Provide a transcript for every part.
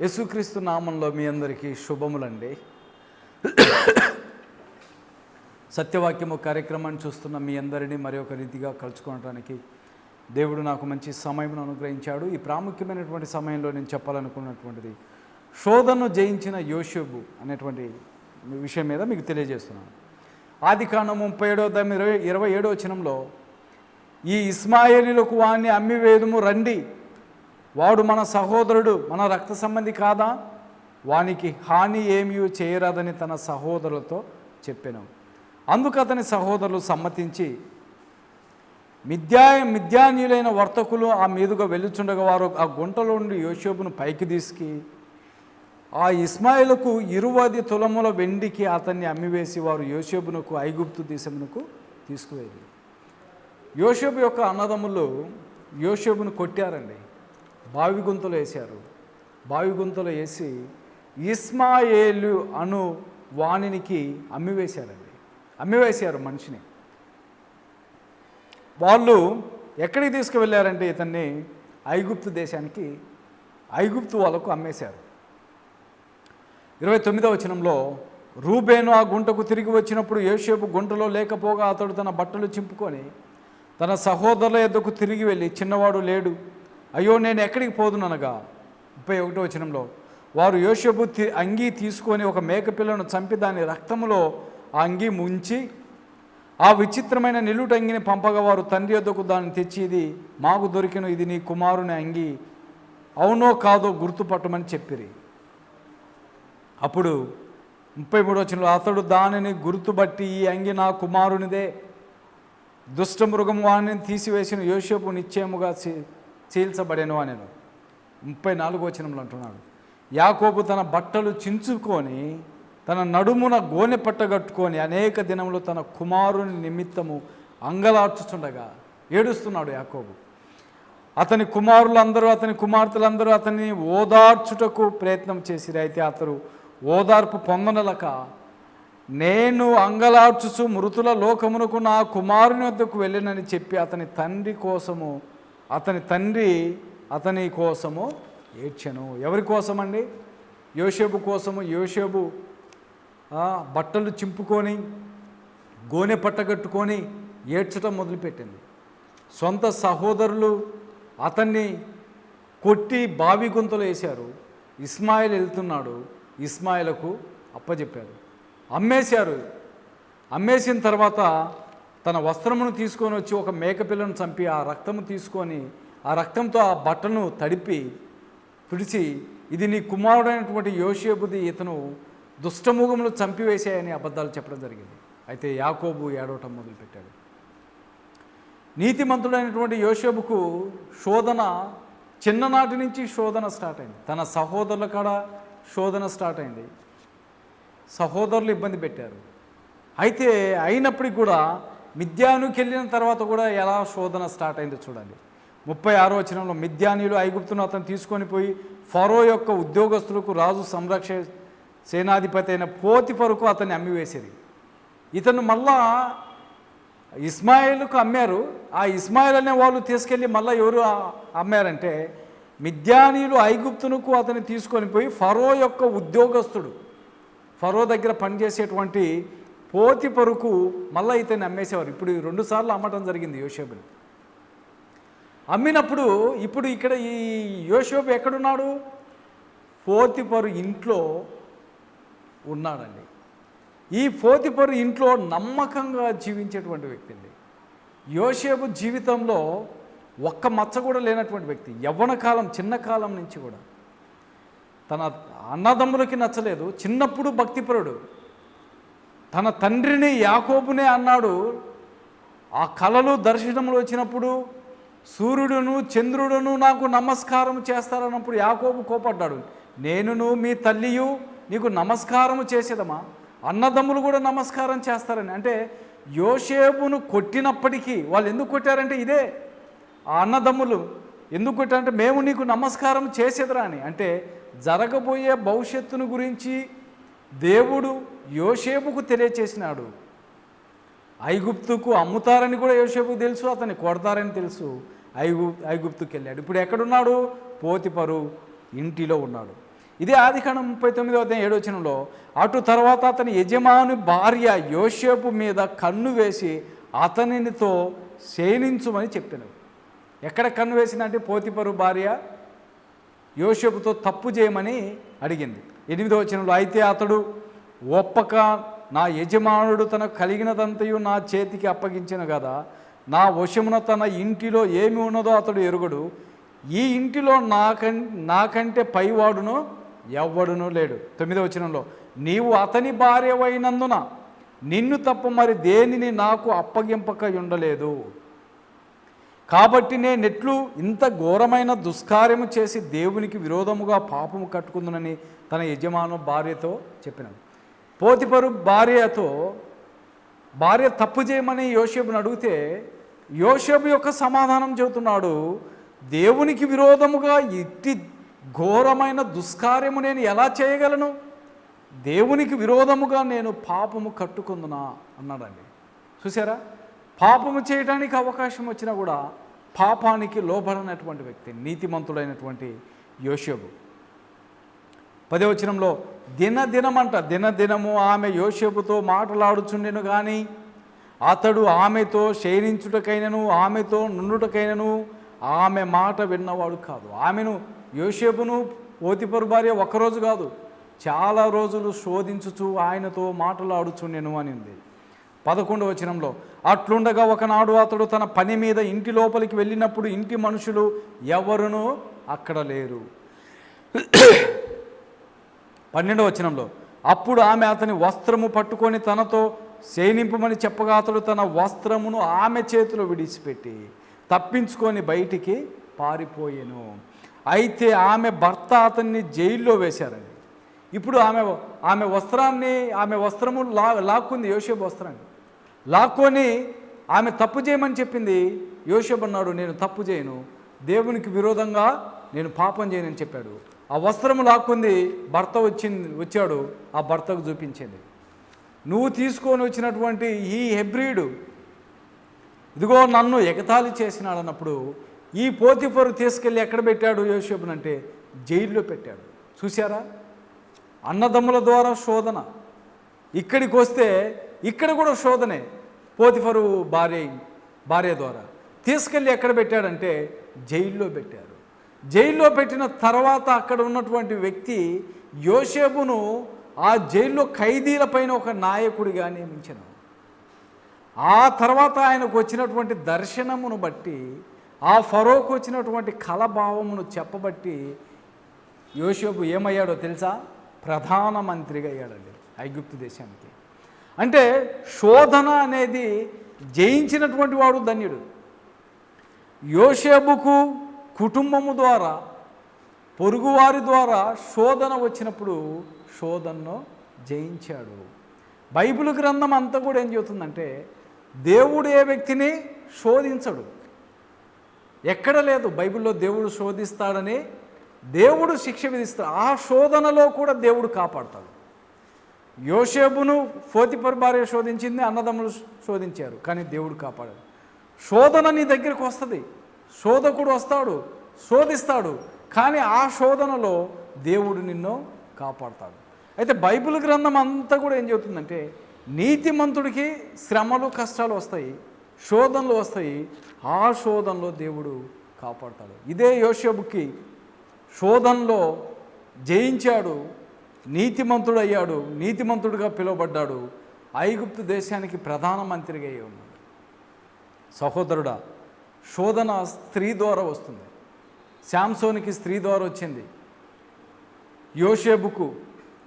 యేసుక్రీస్తు నామంలో మీ అందరికీ శుభములండి. సత్యవాక్యము కార్యక్రమాన్ని చూస్తున్న మీ అందరినీ మరి ఒక రీతిగా కలుసుకోవడానికి దేవుడు నాకు మంచి సమయం అనుగ్రహించాడు. ఈ ప్రాముఖ్యమైనటువంటి సమయంలో నేను చెప్పాలనుకున్నటువంటిది శోధను జయించిన యోషుబు అనేటువంటి విషయం మీద మీకు తెలియజేస్తున్నాను. ఆది కాండం ముప్పై ఏడో ఇరవై ఇరవై ఏడో వచనంలో ఈ ఇస్మాయిలీలకు వాణ్ణి అమ్మివేదుము రండి. వాడు మన సహోదరుడు మన రక్త సంబంధి కాదా? వానికి హాని ఏమీ చేయరాదని తన సహోదరులతో చెప్పాను. అందుకు అతని సహోదరులు సమ్మతించి మిథ్యా మిథ్యాన్యులైన వర్తకులు ఆ మీదుగా వెళ్ళుచుండగా వారు ఆ గుంటలో నుండి యోషోబును పైకి తీసుకు ఆ ఇస్మాయిలకు ఇరువది తులముల వెండికి అతన్ని అమ్మివేసి వారు యోషోబునకు ఐగుప్తు దేశమునకు తీసుకువేది యోషోబు యొక్క అన్నదమ్ములు యోషోబును కొట్టారండి. బావి గుంతలు వేశారు. బావి గుంతలు వేసి ఇస్మాయేలు అను వాణినికి అమ్మివేశారండి. అమ్మివేశారు మనిషిని. వాళ్ళు ఎక్కడికి తీసుకువెళ్ళారంటే ఇతన్ని ఐగుప్తు దేశానికి ఐగుప్తు వాళ్ళకు అమ్మేశారు. ఇరవై తొమ్మిదవ వచనంలో రూబేను ఆ గుంటకు తిరిగి వచ్చినప్పుడు యోసేపు గుంటలో లేకపోగా అతడు తన బట్టలు చింపుకొని తన సహోదరుల ఎద్దకు తిరిగి వెళ్ళి చిన్నవాడు లేడు. అయ్యో నేను ఎక్కడికి పోదుననగా ముప్పై ఒకటో వచనంలో వారు యోషబు అంగీ తీసుకొని ఒక మేకపిల్లను చంపి దాని రక్తములో ఆ అంగీ ముంచి ఆ విచిత్రమైన నిలుటంగిని పంపగా వారు తండ్రి యొద్దకు దాన్ని తెచ్చి ఇది మాకు దొరికిన ఇది నీ కుమారుని అంగి అవునో కాదో గుర్తుపట్టమని చెప్పిరి. అప్పుడు ముప్పై మూడు వచ్చిన అతడు దానిని గుర్తుబట్టి ఈ అంగి నా కుమారునిదే. దుష్టమృగం వాణిని తీసివేసిన యోషపు నిశ్చయముగా చీల్చబడెను అనెను. ముప్పై నాలుగు వచనంలో అంటున్నాడు. యాకోబు తన బట్టలు చించుకొని తన నడుమున గోనె పట్టగట్టుకొని అనేక దినములు తన కుమారుని నిమిత్తము అంగలార్చుచుండగా ఏడుస్తున్నాడు యాకోబు. అతని కుమారులందరూ అతని కుమార్తెలందరూ అతన్ని ఓదార్చుటకు ప్రయత్నం చేసిరు. అయితే అతడు ఓదార్పు పొందనలక నేను అంగలార్చుచు మృతుల లోకమునకు నా కుమారుని వద్దకు వెళ్ళినని చెప్పి అతని తండ్రి కోసము అతని తండ్రి అతని కోసము ఏడ్చను. ఎవరి కోసమండి? యోషేబు కోసము యోషేబు బట్టలు చింపుకొని గోనె పట్టగట్టుకొని ఏడ్చటం మొదలుపెట్టింది. సొంత సహోదరులు అతన్ని కొట్టి బావి గుంతలు వేశారు. ఇస్మాయిల్ వెళ్తున్నాడు ఇస్మాయిలకు అప్పచెప్పారు అమ్మేశారు. అమ్మేసిన తర్వాత తన వస్త్రమును తీసుకొని వచ్చి ఒక మేకపిల్లను చంపి ఆ రక్తము తీసుకొని ఆ రక్తంతో ఆ బట్టను తడిపి తుడిచి ఇది నీ కుమారుడైనటువంటి యోషేబుది ఇతను దుష్టముఖములు చంపివేశాయని అబద్ధాలు చెప్పడం జరిగింది. అయితే యాకోబు ఏడవటం మొదలుపెట్టాడు. నీతిమంతుడైనటువంటి యోషేబుకు శోధన చిన్ననాటి నుంచి శోధన స్టార్ట్ అయింది. తన సహోదరుల కాడ శోధన స్టార్ట్ అయింది. సహోదరులు ఇబ్బంది పెట్టారు. అయితే అయినప్పటికీ కూడా మిథ్యానుకి వెళ్ళిన తర్వాత కూడా ఎలా శోధన స్టార్ట్ అయిందో చూడండి. ముప్పై ఆరో వచనంలో మిథ్యానీలు ఐగుప్తును అతను తీసుకొని పోయి ఫరో యొక్క ఉద్యోగస్తులకు రాజు సంరక్ష సేనాధిపతి అయిన పోతిఫరుకు అతన్ని అమ్మివేసేది. ఇతను మళ్ళా ఇస్మాయిల్కు అమ్మారు. ఆ ఇస్మాయిల్ అనే వాళ్ళు తీసుకెళ్ళి మళ్ళీ ఎవరు అమ్మారంటే మిద్యానీలు ఐగుప్తునుకు అతన్ని తీసుకొని పోయి ఫరో యొక్క ఉద్యోగస్తుడు. ఫరో దగ్గర పనిచేసేటువంటి పోతి పరుకు మళ్ళీ ఇతన్ని అమ్మేసేవారు. ఇప్పుడు ఈ రెండు సార్లు అమ్మటం జరిగింది యోషేబుని అమ్మినప్పుడు ఇప్పుడు ఇక్కడ ఈ యోషోబు ఎక్కడున్నాడు? పోతిపరు ఇంట్లో ఉన్నాడండి. ఈ పోతిపరు ఇంట్లో నమ్మకంగా జీవించేటువంటి వ్యక్తి అండి. యోషేబు జీవితంలో ఒక్క మచ్చ కూడా లేనటువంటి వ్యక్తి. యవ్వన కాలం చిన్న కాలం నుంచి కూడా. తన అన్నదమ్ములకి నచ్చలేదు. చిన్నప్పుడు భక్తిపరుడు. తన తండ్రిని యాకోబునే అన్నాడు. ఆ కళలు దర్శనములు వచ్చినప్పుడు సూర్యుడును చంద్రుడును నాకు నమస్కారం చేస్తారన్నప్పుడు యాకోబు కోపడ్డాడు. నేనును మీ తల్లియు నీకు నమస్కారము చేసేదమా? అన్నదమ్ములు కూడా నమస్కారం చేస్తారని. అంటే యోషేబును కొట్టినప్పటికీ వాళ్ళు ఎందుకు కొట్టారంటే ఇదే ఆ అన్నదమ్ములు ఎందుకు కొట్టారంటే మేము నీకు నమస్కారం చేసేదిరా అని. అంటే జరగబోయే భవిష్యత్తును గురించి దేవుడు యోషేపుకు తెలియచేసినాడు. ఐగుప్తుకు అమ్ముతారని కూడా యోసేపుకు తెలుసు అతన్ని కొడతారని తెలుసు. ఐగు ఐగుప్తుకి వెళ్ళాడు. ఇప్పుడు ఎక్కడున్నాడు? పోతిపరు ఇంటిలో ఉన్నాడు. ఇదే ఆదికాండం ముప్పై తొమ్మిదో అధ్యాయం ఏడవచనంలో అటు తర్వాత అతని యజమాని భార్య యోషేపు మీద కన్ను వేసి అతనితో శయనించుమని చెప్పాను ఎక్కడ కన్ను వేసిందంటే పోతిపరు భార్య యోషపుతో తప్పు చేయమని అడిగింది. ఎనిమిదో వచనంలో అయితే అతడు ఒప్పక నా యజమానుడు తనకు కలిగినదంతయు నా చేతికి అప్పగించిన కదా నా వశమున తన ఇంటిలో ఏమి ఉన్నదో అతడు ఎరుగుడు. ఈ ఇంటిలో నాకం నాకంటే పైవాడును ఎవ్వడును లేడు. తొమ్మిదో వచనంలో నీవు అతని భార్యవైనందున నిన్ను తప్ప మరి దేనిని నాకు అప్పగింపక ఉండలేదు కాబట్టి నేనెట్లు ఇంత ఘోరమైన దుష్కార్యము చేసి దేవునికి విరోధముగా పాపము కట్టుకుందునని తన యజమాను భార్యతో చెప్పినాను పోతిపరు భార్యతో భార్య తప్పు చేయమని యోషేపుని అడిగితే యోషేపు యొక్క సమాధానం చెబుతున్నాడు దేవునికి విరోధముగా ఇట్టి ఘోరమైన దుష్కార్యము నేను ఎలా చేయగలను? దేవునికి విరోధముగా నేను పాపము కట్టుకుందునా? అన్నాడండి. చూసారా పాపము చేయడానికి అవకాశం వచ్చినా కూడా పాపానికి లోబడినటువంటి వ్యక్తి నీతిమంతుడైనటువంటి యోషేబు పదవచనంలో దినదినమంట దినదినము ఆమె యోసేపుతో మాట్లాడుచుండెను కానీ అతడు ఆమెతో శయనించుటకైనను ఆమెతో నుండుటకైనను ఆమె మాట విన్నవాడు కాదు. ఆమెను యోసేపును ఓతిపరు భార్య ఒక్కరోజు కాదు చాలా రోజులు శోధించుచు ఆయనతో మాట్లాడుచుండెను అనింది. పదకొండవ వచనంలో అట్లుండగా ఒకనాడు అతడు తన పని మీద ఇంటి లోపలికి వెళ్ళినప్పుడు ఇంటి మనుషులు ఎవరునూ అక్కడ లేరు. పన్నెండవ వచనంలో అప్పుడు ఆమె అతని వస్త్రము పట్టుకొని తనతో సేనింపమని చెప్పగా అతడు తన వస్త్రమును ఆమె చేతిలో విడిచిపెట్టి తప్పించుకొని బయటికి పారిపోయాను. అయితే ఆమె భర్త అతన్ని జైల్లో వేశారండి. ఇప్పుడు ఆమె ఆమె వస్త్రాన్ని ఆమె వస్త్రము లా లాక్కుంది యోషేపు వస్త్రాన్ని. లాక్కొని ఆమె తప్పు చేయమని చెప్పింది యోషేపు అన్నాడు నేను తప్పు చేయను. దేవునికి విరోధంగా నేను పాపం చేయనని చెప్పాడు. ఆ వస్త్రము లాక్కుంది భర్త వచ్చింది వచ్చాడు ఆ భర్తకు చూపించింది. నువ్వు తీసుకొని వచ్చినటువంటి ఈ హెబ్రిడు ఇదిగో నన్ను ఎగతాళి చేసినాడు అన్నప్పుడు ఈ పోతిఫరు తీసుకెళ్ళి ఎక్కడ పెట్టాడు యోసేపునంటే జైల్లో పెట్టాడు. చూసారా అన్నదమ్ముల ద్వారా శోధన. ఇక్కడికి వస్తే ఇక్కడ కూడా శోధనే. పోతిఫరు భార్య భార్య ద్వారా తీసుకెళ్ళి ఎక్కడ పెట్టాడంటే జైల్లో పెట్టారు. జైల్లో పెట్టిన తర్వాత అక్కడ ఉన్నటువంటి వ్యక్తి యోసేపును ఆ జైల్లో ఖైదీలపైన ఒక నాయకుడిగా నియమించను. ఆ తర్వాత ఆయనకు వచ్చినటువంటి దర్శనమును బట్టి ఆ ఫరోకు వచ్చినటువంటి కలభావమును చెప్పబట్టి యోషోబు ఏమయ్యాడో తెలుసా? ప్రధానమంత్రిగా అయ్యాడండి ఐగుప్తు దేశానికి. అంటే శోధన అనేది జయించినటువంటి వాడు ధన్యుడు. యోషేబుకు కుటుంబము ద్వారా పొరుగువారి ద్వారా శోధన వచ్చినప్పుడు శోధనను జయించాడు. బైబిల్ గ్రంథం అంతా కూడా ఏం చెబుతుందంటే దేవుడు ఏ వ్యక్తిని శోధించడు. ఎక్కడ లేదు బైబిల్లో దేవుడు శోధిస్తాడని దేవుడు శిక్ష విధిస్తాడు. ఆ శోధనలో కూడా దేవుడు కాపాడతాడు. యోషేబును ఫోతిపర్ భార్య శోధించింది అన్నదమ్ములు శోధించారు కానీ దేవుడు కాపాడాడు. శోధన నీ దగ్గరికి వస్తుంది. శోధకుడు వస్తాడు శోధిస్తాడు కానీ ఆ శోధనలో దేవుడు నిన్ను కాపాడతాడు. అయితే బైబిల్ గ్రంథం అంతా కూడా ఏం చెబుతుందంటే నీతిమంతుడికి శ్రమలు కష్టాలు వస్తాయి శోధనలు వస్తాయి ఆ శోధనలో దేవుడు కాపాడతాడు. ఇదే యోషబుకి శోధనలో జయించాడు నీతిమంతుడు అయ్యాడు నీతిమంతుడిగా పిలువబడ్డాడు ఐగుప్తు దేశానికి ప్రధానమంత్రిగా అయ్యి ఉన్నాడు. సహోదరుడా శోధన స్త్రీ ద్వారా వస్తుంది. శాంసోనికి స్త్రీ ద్వారా వచ్చింది. యోషేబుకు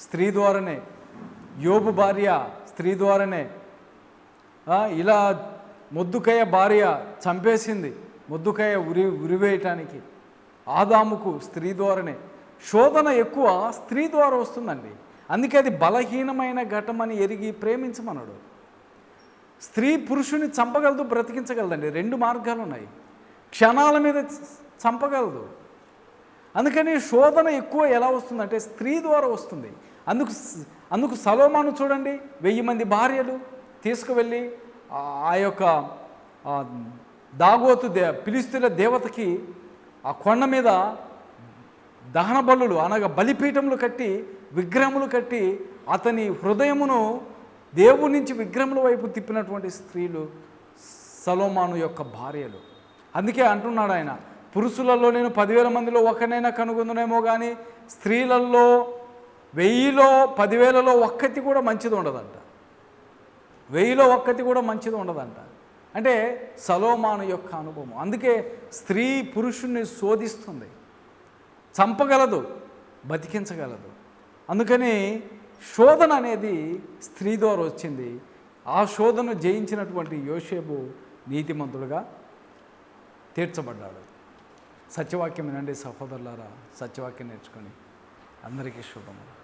స్త్రీ ద్వారానే యోబు భార్య స్త్రీ ద్వారానే ఇలా ముద్దుకయ్య భార్య చంపేసింది ముద్దుకయ్య ఉరి ఉరివేయటానికి. ఆదాముకు స్త్రీ ద్వారానే. శోధన ఎక్కువ స్త్రీ ద్వారా వస్తుందండి. అందుకే అది బలహీనమైన ఘటమని ఎరిగి ప్రేమించమన్నాడు. స్త్రీ పురుషుని చంపగలదు బ్రతికించగలదండి. రెండు మార్గాలు ఉన్నాయి క్షణాల మీద చంపగలదు. అందుకని శోధన ఎక్కువ ఎలా వస్తుందంటే స్త్రీ ద్వారా వస్తుంది. అందుకు అందుకు సలోమాను చూడండి వెయ్యి మంది భార్యలు తీసుకువెళ్ళి ఆ- యొక్క దాగోతు దే పిలిస్తున్న దేవతకి ఆ కొండ మీద దహన బలులు అనగా బలిపీఠములు కట్టి విగ్రహములు కట్టి అతని హృదయమును దేవుడి నుంచి విగ్రహముల వైపు తిప్పినటువంటి స్త్రీలు సలోమాను యొక్క భార్యలు. అందుకే అంటున్నాడు ఆయన పురుషులలో నేను పదివేల మందిలో ఒకనైనా కనుగొందునేమో కానీ స్త్రీలలో వెయ్యిలో పదివేలలో ఒక్కటి కూడా మంచిది ఉండదంట. వెయ్యిలో ఒక్కటి కూడా మంచిది ఉండదంట. అంటే సలోమాను యొక్క అనుభవం. అందుకే స్త్రీ పురుషుణ్ణి శోధిస్తుంది. చంపగలదు బతికించగలదు. అందుకని శోధన అనేది స్త్రీ ద్వారా వచ్చింది. ఆ శోధన జయించినటువంటి యోషేబు నీతిమంతుడుగా తీర్చబడ్డాడు. సత్యవాక్యం వినండి సహోదరులారా సత్యవాక్యం నేర్చుకొని అందరికీ శుభములు.